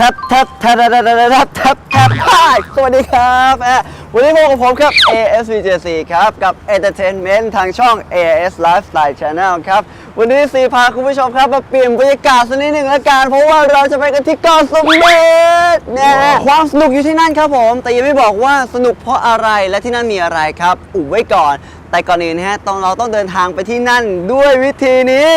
ท็บท็บท็บท็บท็บท็บท็บท็บทสวัสดีครับวันนี้พบกับผมครับ ASVJC ครับกับ Entertainment ทางช่อง AS Lifestyle Channel ครับวันนี้ซีพาคุณผู้ชมครับมาเปลี่ยนบรรยากาศสักนิดหนึ่งละกันเพราะว่าเราจะไปกันที่เกาะสม็ดเนี่ยความสนุกอยู่ที่นั่นครับผม แต่ยังไม่บอกว่าสนุกเพราะอะไรและที่นั่นมีอะไรครับอุบไว้ก่อน แต่ก่อนอื่นนะฮะต้องเราต้องเดินทางไปที่นั่นด้วยวิธีนี้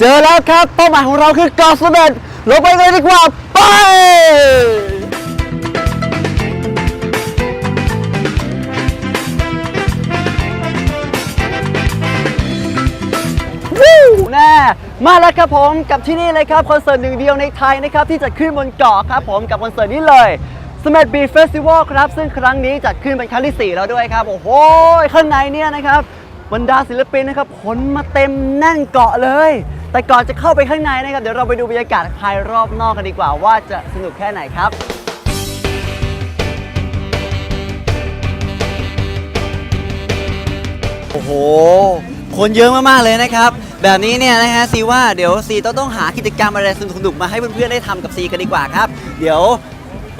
เจอแล้วครับเป้าหมายของเราคือเกาะเสม็ดลงไปเลยดีกว่า ไป วู้แน่มาแล้วครับผมกับที่นี่เลยครับคอนเสิร์ตหนึ่งเดียวในไทยนะครับ ที่จัดขึ้นบนเกาะครับผมกับคอนเสิร์ตนี้เลยสมั t บีเฟสติวัลครับ ซึ่งครั้งนี้จัดขึ้นเป็นครั้งที่ 4 แล้วด้วยครับ โอ้โห ข้างในเนี่ยนะครับ บรรดาศิลปินนะครับขนมาเต็มแน่นเกาะเลย แต่ก่อนจะเข้าไปข้างในนะครับ เดี๋ยวเราไปดูบรรยากาศภายรอบนอกกันดีกว่าว่าจะสนุกแค่ไหนครับโอ้โห คนเยอะมากๆเลยนะครับ แบบนี้เนี่ยนะฮะซีว่าเดี๋ยวซีต้องต้องหากิจกรรมอะไรสนุกๆมาให้เพื่อนๆได้ทำกับซีกันดีกว่าครับ เดี๋ยว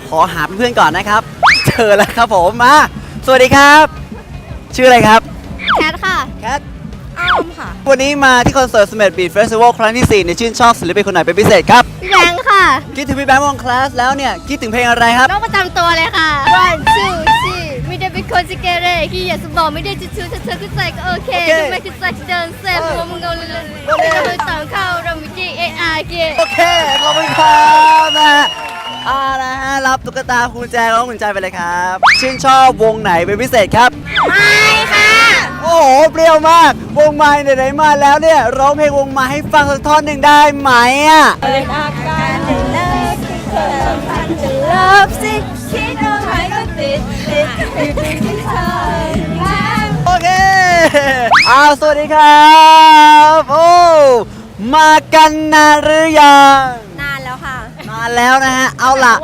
ขอหาเพื่อนๆก่อนนะครับ เจอแล้วครับผมมาสวัสดีครับ ชื่ออะไรครับ แคทค่ะ แคท อ้อมค่ะ วันนี้มาที่คอนเสิร์ต Summit Beat Festival ครั้งที่4เนี่ยชื่นชอบศิลปินคนไหนเป็นพิเศษครับ พี่แบงค์ค่ะคิดถึงพี่แบงค์วงคลาสแล้วเนี่ย คิดถึงเพลงอะไรครับน้องประจำตัวเลยค่ะ one two three ไม่ได้เป็นคนสเกเรขี้อยากจะบอกไม่ได้จะชูถ้าเธอขึ้นใจก็โอเคโอเคทำไมขึ้นใจเดินเซฟหัวมึงเอาเลยเลยโอเคไม่ต้องไปต่างเข้าเรามี G A R G โอเค ขอบคุณครับนะฮะเอาละฮะรับตุ๊กตาคุณแจร้องคุณใจไปเลยครับ ชื่นชอบวงไหนเป็นพิเศษครับ ไม่ค่ะ โอ้โห เปรี้ยวมาก วงไม้ไหนๆมาแล้วเนี่ย ร้องเพลงวงไม้ให้ฟังสักท่อนหนึ่งได้ไหมอะ เป็นอาการในเลิกเธอพันจะเลิฟสิคิดเอาไว้ก็ติดติดติดที่เธอแล้วโอเคอ้าวสวัสดีครับโอ้มากันนานหรือยังนานแล้วค่ะนานแล้วนะฮะ เอาล่ะ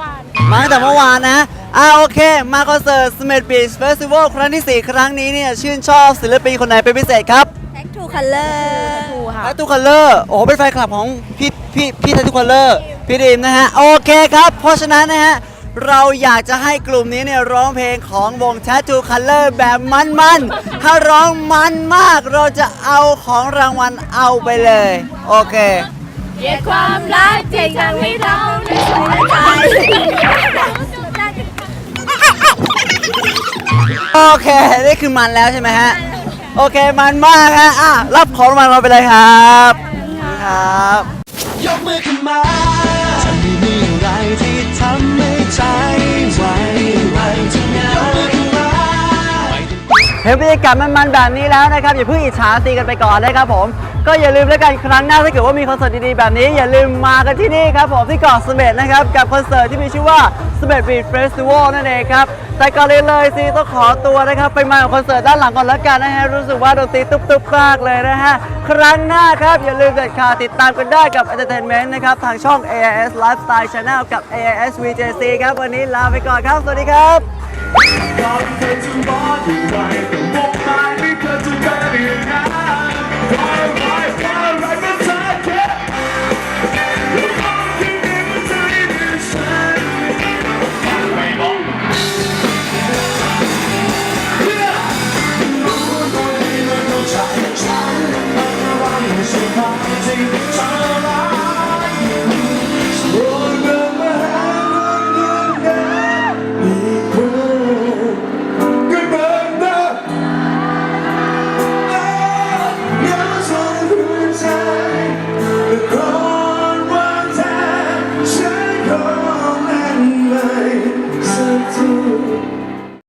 มาตั้งแต่เมื่อวานนะอ่าโอเค มาคอนเสิร์ต Smith Beach Festival ครั้งที่ 4 ครั้งนี้เนี่ยชื่นชอบศิลปินคนไหนเป็นพิเศษครับแท็กทูคัลเลอร์ทูค่ะ แททูคัลเลอร์โอ้โหเป็นแฟนคลับของพี่พี่พี่แททูคัลเลอร์พี่ดีมนะฮะ โอเคครับ เพราะฉะนั้นนะฮะ เราอยากจะให้กลุ่มนี้เนี่ยร้องเพลงของวง Tattoo Color แบบมันๆ ถ้าร้องมันมากเราจะเอาของรางวัลเอาไปเลย โอเค เรียกความรักที่ทำให้เราได้สนใจโอเค นี่คือมันแล้วใช่ไหมฮะ โอเค มันมากฮะอะรับของรางวัลเราไปเลยครับ ครับ ยกมือขึ้นมา เห็นบรรยากาศมันๆแบบนี้แล้วนะครับอย่าเพิ่งอิจฉาตีกันไปก่อนนะครับผม ก็อย่าลืมแล้วกันครั้งหน้าถ้าเกิดว่ามีคอนเสิร์ตดีๆแบบนี้ อย่าลืมมากันที่นี่ครับผมที่เกาะเสม็ดนะครับกับคอนเสิร์ตที่มีชื่อว่าเสม็ดบีทเฟสติวัลนั่นเองครับแต่ก่อนเลยเลยซีต้องขอตัวนะครับไปมาคอนเสิร์ตด้านหลังก่อนแล้วกันนะฮะรู้สึกว่าดนตรีตุ๊บๆมากเลยนะฮะครั้งหน้าครับอย่าลืมเด็ดขาดติดตามกันได้กับ Entertainment นะครับทางช่อง AIS Lifestyle Channel กับ AIS VJC ครับวันนี้ลาไปก่อนครับ สวัสดีครับ